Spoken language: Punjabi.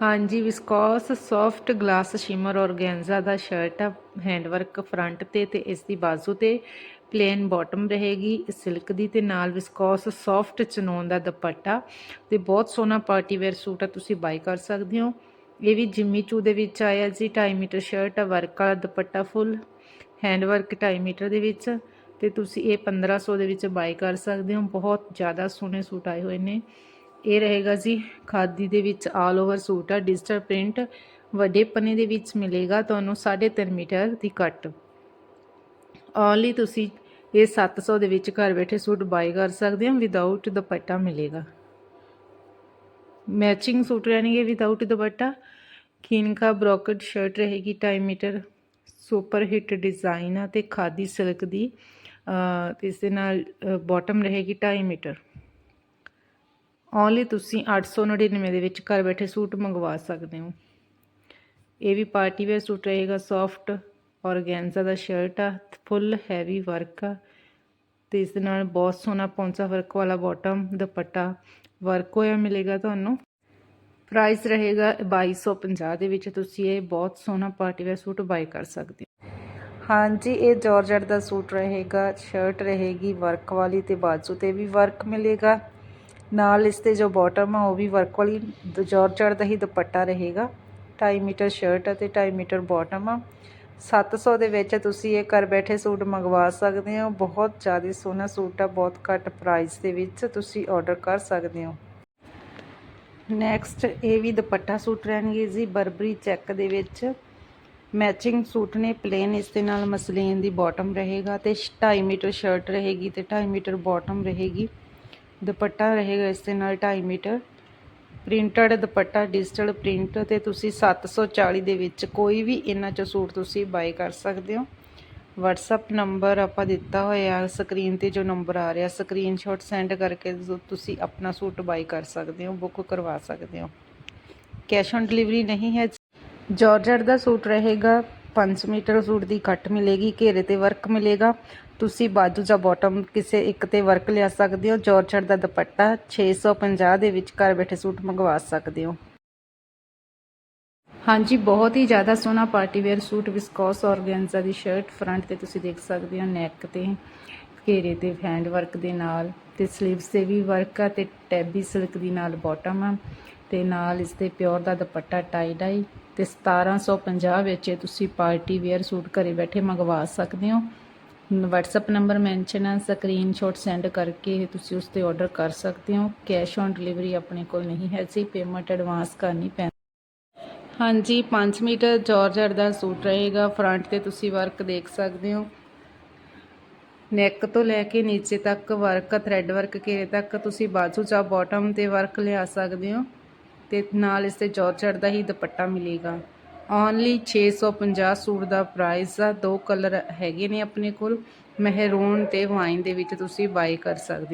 ਹਾਂਜੀ viscose soft glass shimmer organza ਦਾ ਸ਼ਰਟ ਆ ਹੈਂਡ ਵਰਕ ਫਰੰਟ ਤੇ ਤੇ ਇਸ ਦੀ ਬਾਜ਼ੂ ਤੇ ਪਲੇਨ ਬਾਟਮ ਰਹੇਗੀ ਸਿਲਕ ਦੀ ਤੇ ਨਾਲ ਵਿਸਕੋਸ ਸੌਫਟ ਚਨੋਨ ਦਾ ਦੁਪੱਟਾ ਤੇ ਬਹੁਤ ਸੋਹਣਾ ਪਾਰਟੀ ਵੇਅਰ ਸੂਟ ਆ, ਤੁਸੀਂ ਬਾਈ ਕਰ ਸਕਦੇ ਹੋ। ਇਹ ਵੀ ਜਿੰਮੀ ਚੂ ਦੇ ਵਿੱਚ ਆਇਆ ਜੀ 2.5 ਮੀਟਰ ਸ਼ਰਟ ਆ ਵਰਕ ਵਾਲਾ ਦੁਪੱਟਾ ਫੁੱਲ ਹੈਂਡ ਵਰਕ 2.5 ਮੀਟਰ ਦੇ ਵਿੱਚ ਤੇ ਤੁਸੀਂ ਇਹ 1500 ਦੇ ਵਿੱਚ ਬਾਈ ਕਰ ਸਕਦੇ ਹੋ, ਬਹੁਤ ਜ਼ਿਆਦਾ ਸੋਹਣੇ ਸੂਟ ਆਏ ਹੋਏ ਨੇ। ਇਹ ਰਹੇਗਾ ਜੀ, ਖਾਦੀ ਦੇ ਵਿੱਚ ਆਲ ਓਵਰ ਸੂਟ ਆ ਡਿਜੀਟਲ ਪ੍ਰਿੰਟ ਵੱਡੇ ਪੰਨੇ ਦੇ ਵਿੱਚ ਮਿਲੇਗਾ ਤੁਹਾਨੂੰ 3.5 ਮੀਟਰ ਦੀ ਕੱਟ। ਓਨਲੀ ਤੁਸੀਂ ਇਹ 700 ਦੇ ਵਿੱਚ ਘਰ ਬੈਠੇ ਸੂਟ ਬਾਈ ਕਰ ਸਕਦੇ ਹੋ ਵਿਦਆਊਟ ਦੁਪੱਟਾ ਮਿਲੇਗਾ। ਮੈਚਿੰਗ ਸੂਟ ਰਹਿਣਗੇ ਵਿਦਆਊਟ ਦੁਪੱਟਾ। ਖੀਨਕਾ ਬ੍ਰੋਕਡ ਸ਼ਰਟ ਰਹੇਗੀ 2.5 ਮੀਟਰ। ਸੁਪਰ ਹਿੱਟ ਡਿਜ਼ਾਈਨ ਆ ਤੇ ਖਾਦੀ ਸਿਲਕ ਦੀ, ਅਹ ਇਸ ਦੇ ਨਾਲ ਬਾਟਮ ਰਹੇਗੀ 2.5 ਮੀਟਰ। ਓਨਲੀ ਤੁਸੀਂ 899 ਦੇ ਵਿੱਚ ਘਰ ਬੈਠੇ ਸੂਟ ਮੰਗਵਾ ਸਕਦੇ ਹੋ। ਇਹ ਵੀ ਪਾਰਟੀ ਵੇਅਰ ਸੂਟ ਰਹੇਗਾ, ਸੌਫਟ ਔਰਗੈਂਜ਼ਾ ਦਾ ਸ਼ਰਟ ਆ, ਫੁੱਲ ਹੈਵੀ ਵਰਕ ਆ, ਤੇ ਇਸ ਦੇ ਨਾਲ ਬਹੁਤ ਸੋਹਣਾ ਪੌਂਚਾ ਵਰਕ ਵਾਲਾ ਬਾਟਮ ਦੁਪੱਟਾ ਵਰਕ ਹੋਇਆ ਮਿਲੇਗਾ ਤੁਹਾਨੂੰ। ਪ੍ਰਾਈਸ ਰਹੇਗਾ 2250 ਦੇ ਵਿੱਚ ਤੁਸੀਂ ਇਹ ਬਹੁਤ ਸੋਹਣਾ ਪਾਰਟੀ ਵੇਅਰ ਸੂਟ ਬਾਈ ਕਰ ਸਕਦੇ ਹੋ। ਹਾਂਜੀ, ਇਹ ਜਾਰਜਟ ਦਾ ਸੂਟ ਰਹੇਗਾ ਸ਼ਰਟ ਰਹੇਗੀ ਵਰਕ ਵਾਲੀ ਤੇ ਬਾਜੂ ਤੇ ਵੀ ਵਰਕ ਮਿਲੇਗਾ। ਨਾਲ ਇਸ ਤੇ ਜੋ ਬੋਟਮ ਆ, ਉਹ ਵੀ ਵਰਕ ਵਾਲੀ ਜਾਰਜਟ ਦਾ ਹੀ ਦੁਪੱਟਾ ਰਹੇਗਾ। 2.5 ਮੀਟਰ ਸ਼ਰਟ ਅਤੇ 2.5 ਮੀਟਰ ਬੋਟਮ ਆ। 700 ਦੇ ਵਿੱਚ ਤੁਸੀਂ ਇਹ ਘਰ ਬੈਠੇ ਸੂਟ ਮੰਗਵਾ ਸਕਦੇ ਹੋ। ਬਹੁਤ ਜ਼ਿਆਦਾ ਸੋਹਣਾ ਸੂਟ ਆ, ਬਹੁਤ ਘੱਟ ਪ੍ਰਾਈਸ ਦੇ ਵਿੱਚ ਤੁਸੀਂ ਆਰਡਰ ਕਰ ਸਕਦੇ ਹੋ। ਨੈਕਸਟ ਇਹ ਵੀ ਦੁਪੱਟਾ ਸੂਟ ਰਹਿਣਗੇ ਜੀ ਬਰਬਰੀ ਚੈੱਕ ਦੇ ਵਿੱਚ। ਮੈਚਿੰਗ ਸੂਟ ਨੇ ਪਲੇਨ ਇਸ ਦੇ ਨਾਲ ਮਸਲੀਨ ਦੀ ਬਾਟਮ ਰਹੇਗਾ ਤੇ 2.5 ਮੀਟਰ ਸ਼ਰਟ ਰਹੇਗੀ ਤੇ 2.5 ਮੀਟਰ ਬਾਟਮ ਰਹੇਗੀ। ਦੁਪੱਟਾ ਰਹੇਗਾ ਇਸ ਦੇ ਨਾਲ 2.5 ਮੀਟਰ। ਪ੍ਰਿੰਟਡ ਦੁਪੱਟਾ, ਡਿਜੀਟਲ ਪ੍ਰਿੰਟ ਤੇ ਤੁਸੀਂ 740 ਦੇ ਵਿੱਚ ਕੋਈ ਵੀ ਇਹਨਾਂ ਚੋਂ ਸੂਟ ਤੁਸੀਂ ਬਾਈ ਕਰ ਸਕਦੇ ਹੋ। WhatsApp ਨੰਬਰ ਆਪਾਂ ਦਿੱਤਾ ਹੋਇਆ ਸਕਰੀਨ ਤੇ ਜੋ ਨੰਬਰ ਆ ਰਿਹਾ ਸਕਰੀਨਸ਼ਾਟ ਸੈਂਡ ਕਰਕੇ ਤੁਸੀਂ ਆਪਣਾ ਸੂਟ ਬਾਈ ਕਰ ਸਕਦੇ ਹੋ ਬੁੱਕ ਕਰਵਾ ਸਕਦੇ ਹੋ। ਕੈਸ਼ ਔਨ ਡਿਲੀਵਰੀ ਨਹੀਂ ਹੈ। ਜਾਰਜਟ ਦਾ ਸੂਟ ਰਹੇਗਾ 5 ਮੀਟਰ ਸੂਟ ਦੀ ਕੱਟ ਮਿਲੇਗੀ, ਘੇਰੇ ਤੇ ਵਰਕ ਮਿਲੇਗਾ। ਤੁਸੀਂ ਬਾਜੂ ਜਾਂ ਬਾਟਮ ਕਿਸੇ ਇੱਕ ਤੇ ਵਰਕ ਲਿਆ ਸਕਦੇ ਹੋ। ਜਾਰਜਟ ਦਾ ਦੁਪੱਟਾ 650 ਦੇ ਵਿੱਚ ਘਰ ਬੈਠੇ ਸੂਟ ਮੰਗਵਾ ਸਕਦੇ ਹੋ। ਹਾਂਜੀ, ਬਹੁਤ ਹੀ ਜ਼ਿਆਦਾ ਸੋਹਣਾ party wear suit viscose organza ਦੀ ਸ਼ਰਟ ਫਰੰਟ ਤੇ ਤੁਸੀਂ ਦੇਖ ਸਕਦੇ ਹੋ ਨੈਕ ਤੇ, ਘੇਰੇ ਤੇ ਹੈਂਡ ਵਰਕ ਦੇ ਨਾਲ ਤੇ ਸਲੀਵਸ ਤੇ ਵੀ ਵਰਕ ਆ ਤੇ ਟੈਬੀ ਸਿਲਕ ਦੀ ਨਾਲ ਬਾਟਮ ਆ ਤੇ ਨਾਲ ਇਸ ਤੇ ਪਿਓਰ ਦਾ ਦੁਪੱਟਾ ਟਾਈ ਡਾਈ ਤੇ 1750 ਵਿੱਚ ਤੁਸੀਂ ਪਾਰਟੀ ਵੇਅਰ ਸੂਟ ਘਰੇ ਬੈਠੇ ਮੰਗਵਾ ਸਕਦੇ ਹੋ। WhatsApp ਨੰਬਰ ਮੈਂਸ਼ਨ ਆ ਸਕਰੀਨਸ਼ਾਟ ਸੈਂਡ ਕਰਕੇ ਤੁਸੀਂ ਉਸ ਤੇ ਆਰਡਰ ਕਰ ਸਕਦੇ ਹੋ। ਕੈਸ਼ ਔਨ ਡਿਲੀਵਰੀ ਆਪਣੇ ਕੋਲ ਨਹੀਂ ਹੈ ਸੀ ਪੇਮੈਂਟ ਐਡਵਾਂਸ ਕਰਨੀ ਪੈਂਦੀ ਹਾਂਜੀ 5 ਮੀਟਰ ਜਾਰਜਟ ਦਾ ਸੂਟ ਰਹੇਗਾ। ਫਰੰਟ ਤੇ ਤੁਸੀਂ ਵਰਕ ਦੇਖ ਸਕਦੇ ਹੋ। ਨੈਕ ਤੋਂ ਲੈ ਕੇ ਨੀਚੇ ਤੱਕ ਵਰਕ ਥ੍ਰੈਡ ਵਰਕ ਘੇਰੇ ਤੱਕ ਤੁਸੀਂ ਬਾਜੂ ਜਾਂ ਬਾਟਮ ਤੇ ਵਰਕ ਲਿਆ ਸਕਦੇ ਹੋ। ਤੇ ਨਾਲ ਇਸ ਤੇ ਜਾਰਜਟ ਦਾ ਹੀ ਦੁਪੱਟਾ ਮਿਲੇਗਾ। ਓਨਲੀ 650 ਸੂਟ ਦਾ ਪ੍ਰਾਈਸ ਆ, ਦੋ ਕਲਰ ਹੈਗੇ ਨੇ ਆਪਣੇ ਕੋਲ, ਮਹਿਰੂਨ ਤੇ ਵਾਈਨ ਦੇ ਵਿੱਚ ਤੁਸੀਂ ਬਾਈ ਕਰ ਸਕਦੇ